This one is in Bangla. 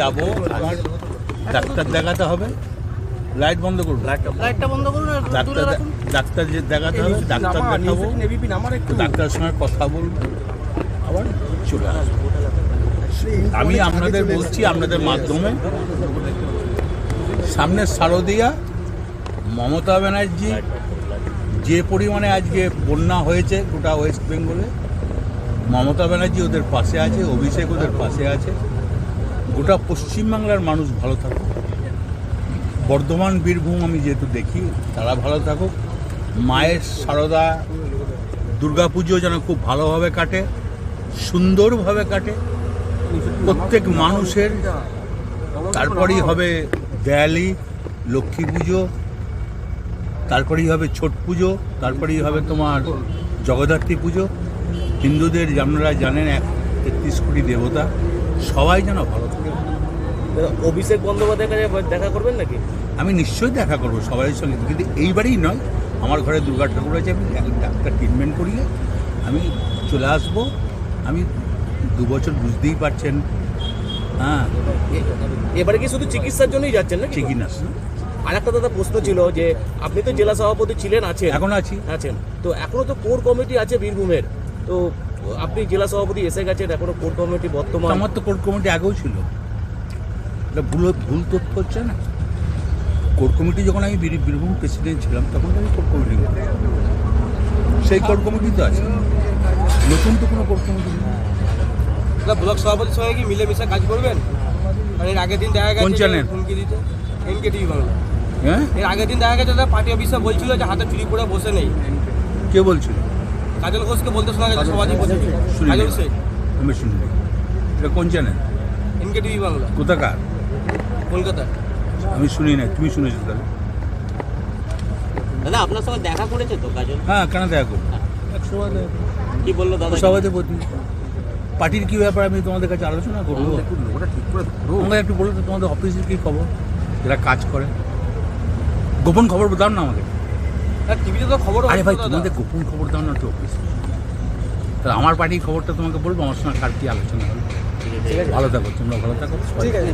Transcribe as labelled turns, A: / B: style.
A: যাব। আমার ডাক্তার দেখাতে হবে। লাইট বন্ধ করুন।
B: লাইটটা বন্ধ। করুন
A: ডাক্তার ডাক্তার যে দেখাতে হবে ডাক্তার দেখাবো। ডাক্তারের সঙ্গে কথা বলব। আবার চলে আসব। আমি আপনাদের বলছি আপনাদের মাধ্যমে। সামনে শারদিয়া মমতা ব্যানার্জি যে পরিমাণে আজকে বন্যা হয়েছে গোটা ওয়েস্ট বেঙ্গলে মমতা ব্যানার্জি ওদের পাশে আছে অভিষেক ওদের পাশে আছে। গোটা পশ্চিমবাংলার মানুষ ভালো থাকুক। বর্ধমান, বীরভূম আমি যেহেতু দেখি, তারা ভালো থাকুক। মায়ের সারদা দুর্গাপুজো যেন খুব ভালোভাবে কাটে, সুন্দরভাবে কাটে। প্রত্যেক মানুষের, তারপরেই হবে দেয়ালি, লক্ষ্মী পুজো, তারপরেই হবে ছট পুজো, তারপরেই হবে তোমার জগদ্ধাত্রী পুজো। হিন্দুদের আপনারা জানেন এক তেত্রিশ কোটি দেবতা। সবাই যেন ভালো থাকে।
B: অভিষেক বন্দ্যোপাধ্যায়ের কাছে দেখা করবেন নাকি?
A: আমি নিশ্চয়ই দেখা করব সবাই সঙ্গে। কিন্তু এইবারেই নয় আমার ঘরে দুর্গা ঠাকুর আছে আমি ডাক্তার ট্রিটমেন্ট করিয়ে আমি চলে আসব। আমি দু বছর বুঝতেই পারছেন। হ্যাঁ।
B: এবারে কি শুধু চিকিৎসার জন্যই যাচ্ছেন না
A: ঠিকই না
B: আর একটা দাদা প্রশ্ন ছিল যে আপনি তো জেলা সভাপতি ছিলেন আছেন।
A: এখন আছি।
B: আছেন। তো এখনও তো কোর কমিটি আছে বীরভূমের। তো আপনি জেলা সভাপতি এসে গেছেন এখনও কোর্ট কমিটি বর্তমান?
A: আমার তো কোর্ট কমিটি আগেও ছিল। এটা ভুল ভুল তথ্য হচ্ছে না? কোর্ট কমিটি যখন আমি বীর- বীরভূম প্রেসিডেন্ট ছিলাম তখন আমি কোর্ট কমিটি সেই কোর্ট কমিটি তো আছে। নতুন তো কোনো কোর্ট কমিটি নেই।
C: ব্লক সভাপতির সঙ্গে কি মিলেমিশে কাজ করবেন? আর এর আগের দিন দেখা
A: কোন
C: গেছে হুমকি দিতে। NK TV Bangla.
A: হ্যাঁ?
C: এর আগের দিন দেখা গেছে দাদা পার্টি অফিসে বলছিল যে হাতে চুরি করে বসে নেই।
A: কে বলছিল?
C: কাজল ঘোষকে বলতে শোনা গেছে সমাজী বসে
A: শুনি
C: কাজল শেখ
A: আমি শুনি। এটা কোন চ্যানেল
C: এনকে টিভি বাংলা।
A: কোথাকার?
C: কলকাতা
A: আমি শুনি না তুমি শুনেছো তাহলে?
D: দাদা আপনার সঙ্গে দেখা করেছে তো কাজল?
A: হ্যাঁ কেন দেখা করব? দেখা।
D: কি বলল দাদা?
A: সভাপতি পার্টির কি ব্যাপার আমি তোমাদের কাছে আলোচনা করব? আমাকে একটু বলো তো তোমাদের অফিসের কি খবর? যারা কাজ করে। গোপন খবর দাও না আমাকে।
C: টিভিতে তো খবর
A: আরে ভাই তোমাদের গোপন খবর দাও না একটু অফিস তাহলে আমার বাড়ির খবরটা তোমাকে বলব আমার সঙ্গে কার কি আলোচনা হলো? ভালো থাকো তোমরা ভালো থাকো।
C: ঠিক আছে।